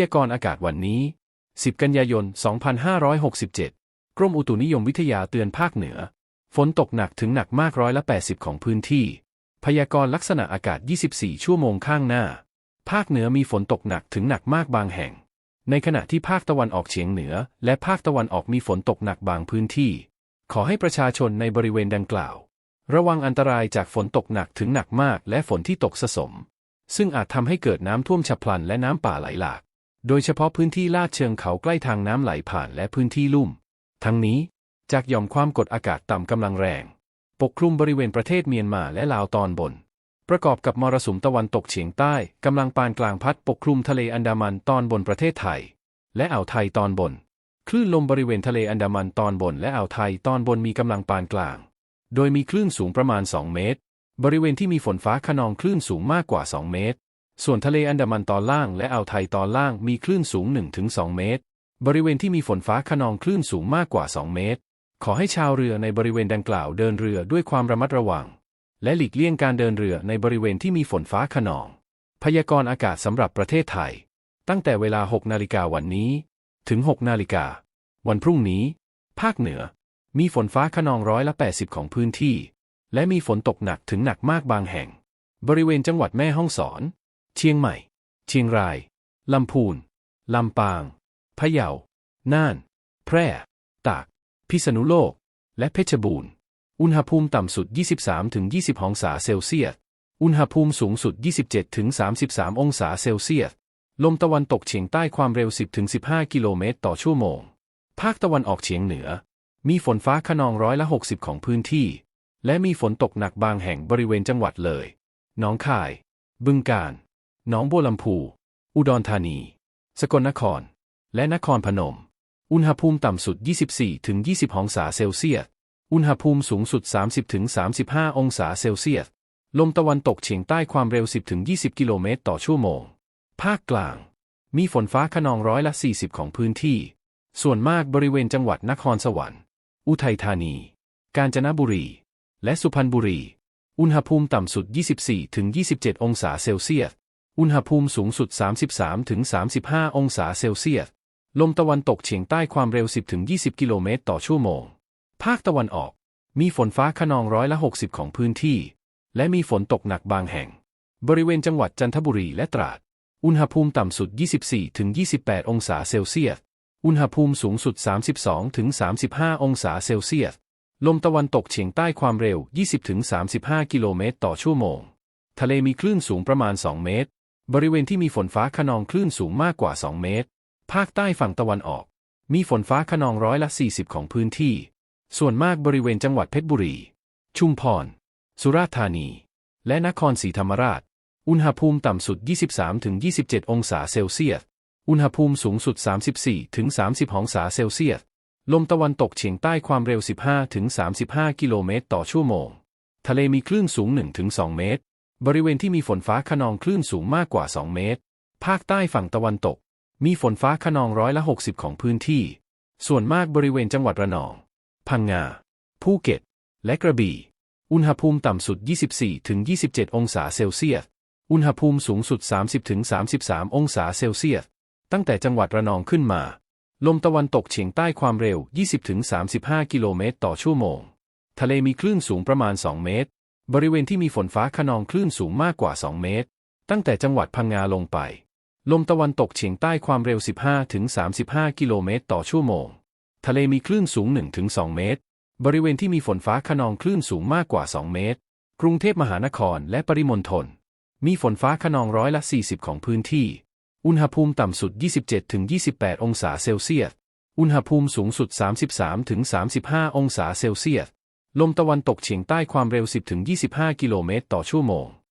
ยากรณ์อากาศวันนี้ 10 กันยายน 2567 กรมอุตุนิยมวิทยาเตือนภาคเหนือ ฝนตกหนักถึงหนักมากร้อยละ 80 ของพื้นที่ พยากรณ์ลักษณะอากาศ 24 ชั่วโมงข้างหน้า ภาคเหนือมีฝนตกหนักถึงหนักมากบางแห่ง ในขณะที่ภาคตะวันออกเฉียงเหนือ และภาคตะวันออกมีฝนตกหนักบางพื้นที่ ขอให้ประชาชนในบริเวณดังกล่าว ระวังอันตรายจากฝนตกหนักถึงหนักมากและฝนที่ตกสะสมซึ่งอาจทำให้เกิดน้ำท่วมฉับพลันและน้ำป่าไหลหลาก โดยเฉพาะพื้นที่ลาดเชิงเขาใกล้ทางน้ำไหลผ่านและพื้นที่ลุ่ม ทั้งนี้ จากหย่อมความกดอากาศต่ำกำลังแรง ปกคลุมบริเวณประเทศเมียนมาและลาวตอนบน ประกอบกับมรสุมตะวันตกเฉียงใต้กำลังปานกลางพัดปกคลุมทะเลอันดามันตอนบนประเทศไทย และอ่าวไทยตอนบน คลื่นลมบริเวณทะเลอันดามันตอนบนและอ่าวไทยตอนบนมีกำลังปานกลาง โดยมีคลื่นสูงประมาณ 2 เมตร บริเวณที่มีฝนฟ้าขนองคลื่นสูงมากกว่า 2 เมตร ส่วนทะเลอันดามันตอนล่างและอ่าวไทยตอนล่างมีคลื่นสูง 1-2 เมตร บริเวณที่มีฝนฟ้าขนองคลื่นสูงมากกว่า 2 เมตร ขอให้ชาวเรือในบริเวณดังกล่าวเดินเรือด้วยความระมัดระวัง และหลีกเลี่ยงการเดินเรือในบริเวณที่มีฝนฟ้าขนอง พยากรณ์อากาศสำหรับประเทศไทย ตั้งแต่เวลา 6 นาฬิกาวันนี้ ถึง 6 นาฬิกา วันพรุ่งนี้ ภาคเหนือ มีฝนฟ้าขนองร้อยละ80 ของพื้นที่ และมีฝนตกหนักถึงหนักมากบางแห่ง บริเวณจังหวัดแม่ฮ่องสอน เชียงใหม่ เชียงราย ลำพูน ลำปาง พะเยา น่าน แพร่ ตาก พิษณุโลก และเพชรบูรณ์ อุณหภูมิต่ำสุด 23-20 องศาเซลเซียส อุณหภูมิสูงสุด 27-33 องศาเซลเซียส ลมตะวันตกเฉียงใต้ความเร็ว 10-15 กิโลเมตรต่อชั่วโมง ภาคตะวันออกเฉียงเหนือ มีฝนฟ้าขนองร้อยละ 60 ของพื้นที่ และมีฝนตกหนักบางแห่งบริเวณจังหวัดเลย หนองคาย บึงกาฬ หนองบัวลำพู อุดรธานี สกลนคร และนครพนม อุณหภูมิต่ำสุด 24-20 องศาเซลเซียส อุณหภูมิสูงสุด 30-35 องศาเซลเซียส ลมตะวันตกเฉียงใต้ความเร็ว 10-20 กิโลเมตรต่อชั่วโมง ภาคกลาง มีฝนฟ้าขนองร้อยละ 40 ของพื้นที่ ส่วนมากบริเวณจังหวัดนครสวรรค์ อุทัยธานี กาญจนบุรี และสุพรรณบุรี อุณหภูมิต่ำสุด 24-27 องศาเซลเซียส อุณหภูมิสูงสุด 33-35 องศาเซลเซียส ลมตะวันตกเฉียงใต้ความเร็ว 10-20 กิโลเมตรต่อชั่วโมง ภาคตะวันออก มีฝนฟ้าขนองร้อยละ 60 ของพื้นที่ และมีฝนตกหนักบางแห่ง บริเวณจังหวัดจันทบุรีและตราด อุณหภูมิต่ำสุด 24-28 องศาเซลเซียส อุณหภูมิสูงสุด 32-35 องศาเซลเซียส ลมตะวันตกเฉียงใต้ความเร็ว 20-35 กิโลเมตรต่อชั่วโมง ทะเลมีคลื่นสูงประมาณ 2 เมตร บริเวณที่มีฝนฟ้าขนองคลื่นสูงมากกว่า 2 เมตร ภาคใต้ฝั่งตะวันออก มีฝนฟ้าขนองร้อยละ 40 ของพื้นที่ ส่วนมากบริเวณจังหวัดเพชรบุรี ชุมพร สุราษฎร์ธานี และนครศรีธรรมราช อุณหภูมิต่ำสุด 23-27 องศาเซลเซียส อุณหภูมิสูงสุด 34-30 องศาเซลเซียส ลมตะวันตกเฉียงใต้ความเร็ว 15-35 กิโลเมตรต่อชั่วโมง ทะเลมีคลื่นสูง 1-2 เมตร บริเวณที่มีฝนฟ้าขนองคลื่นสูงมากกว่า 2 เมตร ภาคใต้ฝั่งตะวันตก มีฝนฟ้าขนองร้อยละ 60 ของพื้นที่ ส่วนมากบริเวณจังหวัดระนอง พังงา ภูเก็ต และกระบี่ อุณหภูมิต่ำสุด 24-27 องศาเซลเซียส อุณหภูมิสูงสุด 30-33 องศาเซลเซียส ตั้งแต่จังหวัดระนองขึ้นมา ลมตะวันตกเฉียงใต้ความเร็ว 20-35 กิโลเมตรต่อชั่วโมง ทะเลมีคลื่นสูงประมาณ 2 เมตร บริเวณที่มีฝนฟ้าขนองคลื่นสูงมากกว่า 2 เมตร ตั้งแต่จังหวัดพังงาลงไป ลมตะวันตกเฉียงใต้ความเร็ว 15-35 กิโลเมตรต่อชั่วโมง ทะเลมีคลื่นสูง 1-2 เมตร บริเวณที่มีฝนฟ้าขนองคลื่นสูงมากกว่า 2 เมตร กรุงเทพมหานครและปริมณฑล มีฝนฟ้าขนองร้อยละ 40 ของพื้นที่ อุณหภูมิต่ำสุด 27-28 องศาเซลเซียส อุณหภูมิสูงสุด 33-35 องศาเซลเซียส ลมตะวันตกเฉียงใต้ความเร็ว 10-25 กิโลเมตรต่อชั่วโมง